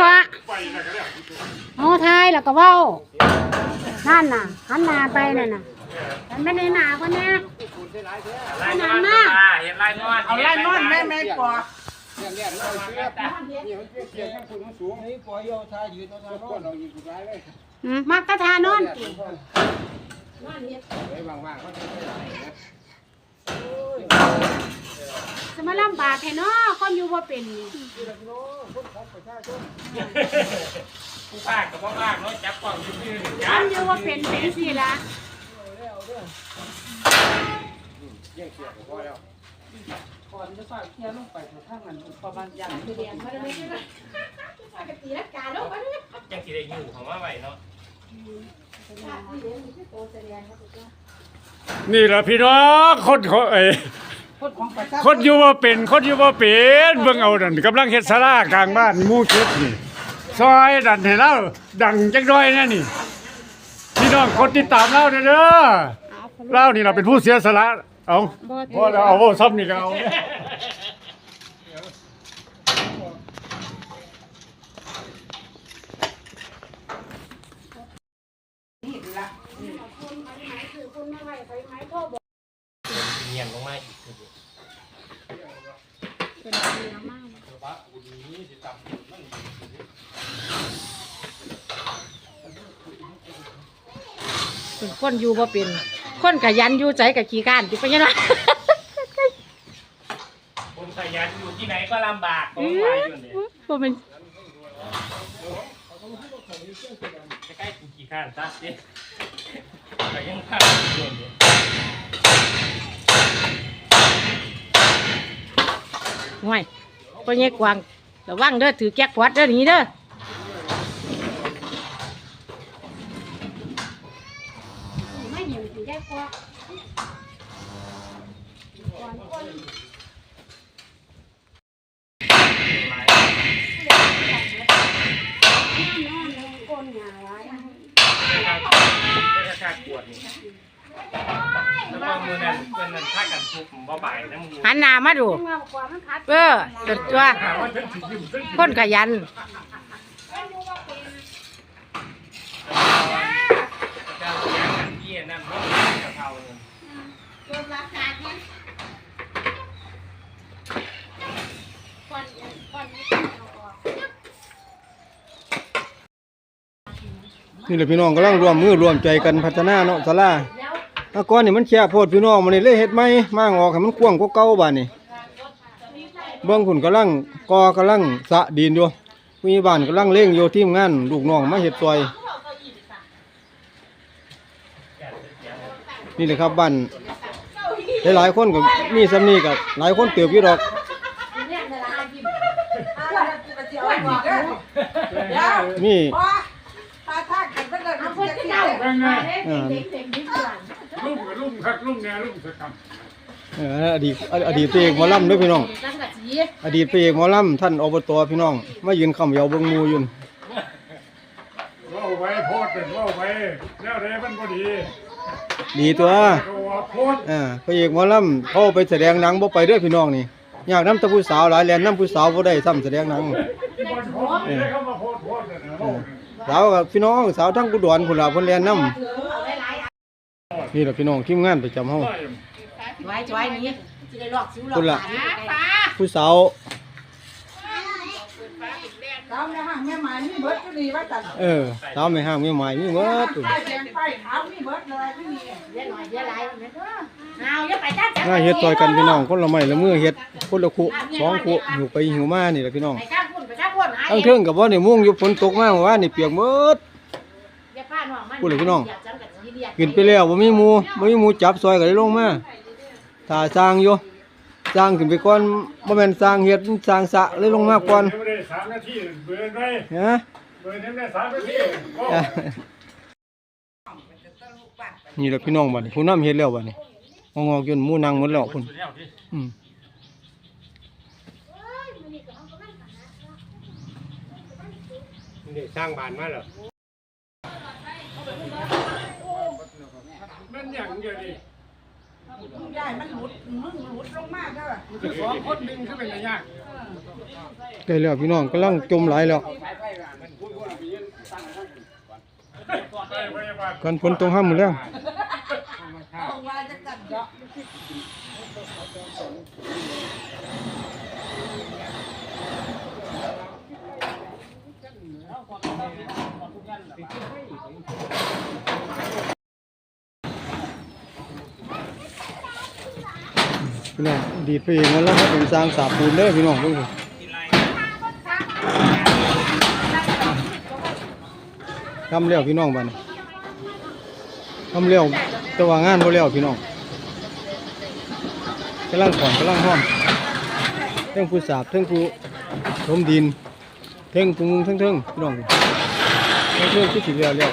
ก็ไปแล้วก็แล้วโอ้ทายแล้วก็เว้านั่นน่ะหันหน้าไปนั่นน่ะมันไม่ได้หนาคนเนี้ยไล่นอนมาเห็นไล่นอนเอาไล่นอนแม่แม่กว่าเนี่ยเนี่ยเราเสียบนี่มันเสียบข้างคุณมันสูงนี่ปล่อยเอาทายืนเอาทานอนเราอยู่สุดท้ายเลยอืมมักกะทานอนไว้ว่างๆเขาจะไม่ไหลนะ จะมาลำบากแค่น้อคนอยู่บ่เป็นนี่ผู้ภาคกับพ่อภาคเนาะจับกล่องยืนยืนคจับนอยู่บ่เป็นเป็นสิล่ะเยี่ยงเสียบพอแล้วก่อนจะฝากเคลียร์ลงไปข้างนั้นประมาณอย่างเรียนมาเลยปกติรักษาโรคบ่ได้จังสิได้อยู่ของว่าไหวเนาะนี่แหละพี่น้องคนเขาเอ้ย คนของประชาคนอยู่ว่าเป็นคนอยู่ว่าเป็นเบิ่งเอานั่นกำลังเฮ็ดศาลากลางบ้านหมู่เก็บนี่ซอยดันให้เราดังจักหน่อยแน่นี่พี่น้องกดติดตามเราเด้อเด้อเรานี่เราเป็นผู้เสียสละเอาบ่พอแล้วเอาซ้ำนี่ก็เอาเงียบ ลงมาอีกเป็นคนอยู่บ่เป็น คนขยันอยู่ใจกับขี้ข้านสิเป็นยังไงคนขยันอยู่ที่ไหนก็ลำบากของไหวอยู่เนี่ยบ่เป็นใกล้ๆกูกี่ข้านซะสิแต่ยังข้าอยู่เนี่ย ห่วยพ่อใหญ่กวางระวังเด้อถือแก๊กควัดเด้อนี้เด้อไม่หิวดไม่ใช่ค่ากวดนี่แล้วก็ มือนั่นเป็นนั่นค่ากันทุกผมบ่บ่ายนะมึงหันหน้ามาดู เออเด็ดตัวถามว่าฉันสิยิ้มฉันสิคนขยันเจ้าเสียกันที่นั่นเพราะกะเพราเนี่ยนี่แหละพี่น้องกำลังร่วมมือร่วมใจกันพัฒนาเนาะศาลา ถ้าก่อนนี่มันแคบโพดพี่น้องมันนี่เลยเฮ็ดใหม่มางออกให้มันกว้างกว่าเก่าบาดนี่เบิ่งคุณกำลังกอกำลังสะดินอยู่มีบ้านกำลังเร่งอยู่ทีมงานลูกน้องมาเฮ็ดซอยนี่แหละครับบ้านหลายๆคนก็มีสำนีกับหลายคนเติบอยู่ดอกนี่ คักลุ่มแหน่ลุ่มสะกำเอออดีตอดีตพระเอกหมอลำเด้วยพี่น้องอดีตพระเอกหมอลำท่านอบตพี่น้องมายืนคำเหยาเบิ่งหมูอยืนเว้าไว้โพดเป็นเว้าไว้แล้วได้มันบ่ดีดีตัวก็ว่าโพดเอ่าพระเอกหมอลำเขาไปแสดงหนังบ่ไปเด้อพี่น้องนี่อยากนำแตะผู้สาวหลายแลนนำผู้สาวบ่ได้ซ้ำแสดงหนัง ที่บ่โพดนี่เขามาโพดโพดนั่นน่ะเว้าสาวกับพี่น้องสาวทั้งกุดรพุ่นล่ะเพิ่นแลนนำ นี่ล่ะพี่น้องทีมงานประจำเฮาไว้ไว้นี้จะได้ลอกซิวลอกพุ่นล่ะปลาผู้สาวตามนะฮะแม่หมายนี่เบิดก็ดีว่าจัดเออสาวไม่ห้างไม่หมายมีหมดพุ่นไปแจงไปถามนี่เบิดเลยไม่มีเดี๋ยวหน่อยเดี๋ยวหลายมันเด้อเอาอย่าไปจ้าจ้าน่าเฮ็ดซอยกันพี่น้องคนละไม้ละมือเฮ็ดคนละคุสองคุหิวไปหิวมานี่ล่ะพี่น้องไปจ้าพุ่นไปจ้าพุ่นหาทั้งเทิงกับว่านี่มุ่งอยู่ฝนตกมาเมื่อวานนี่เปียกหมดอย่าพาน้องมันพูดเลยพี่น้อง ย่าจำกัดสีเดียด ขึ้นไปแล้วบ่มีหมูบ่มีหมูจับซอยก็เลยลงมาถ้าสร้างอยู่สร้างขึ้นไปก่อนบ่แม่นสร้างเฮ็ดสร้างสระเลยลงมาก่อนไม่ได้3นาทีเบิ่นไว้ฮะเบิ่นได้3นาทีโอ้อะนี่แหละพี่น้องบัดนี้ผู้นำเฮ็ดแล้วบัดนี้งอกๆจนหมูนั่งหมดแล้วพุ่นสุดแล้วที่อืมนี่สร้างบ้านมาเหรอ คืคนเป็ระได้แล้วพี่น้องกำลังจมไหลแล้วกันฝนตรงห้ามหมดแล้ว พี่น้องดีดไปเองแล้วครับเป็นสร้างสาบปูนเด้อพี่น้องเพิ่งทำเลี้ยวพี่น้องบ้านทำเลี้ยวแต่ว่างานบ่เลี้ยวพี่น้องกำลังขอนกำลังห้อมเทิงผู้สาบเทิงผู้ถมดินเทิงผู้มุงเทิงเทิงพี่น้องเทิงเทิงที่สิเลี้ยวเลี้ยว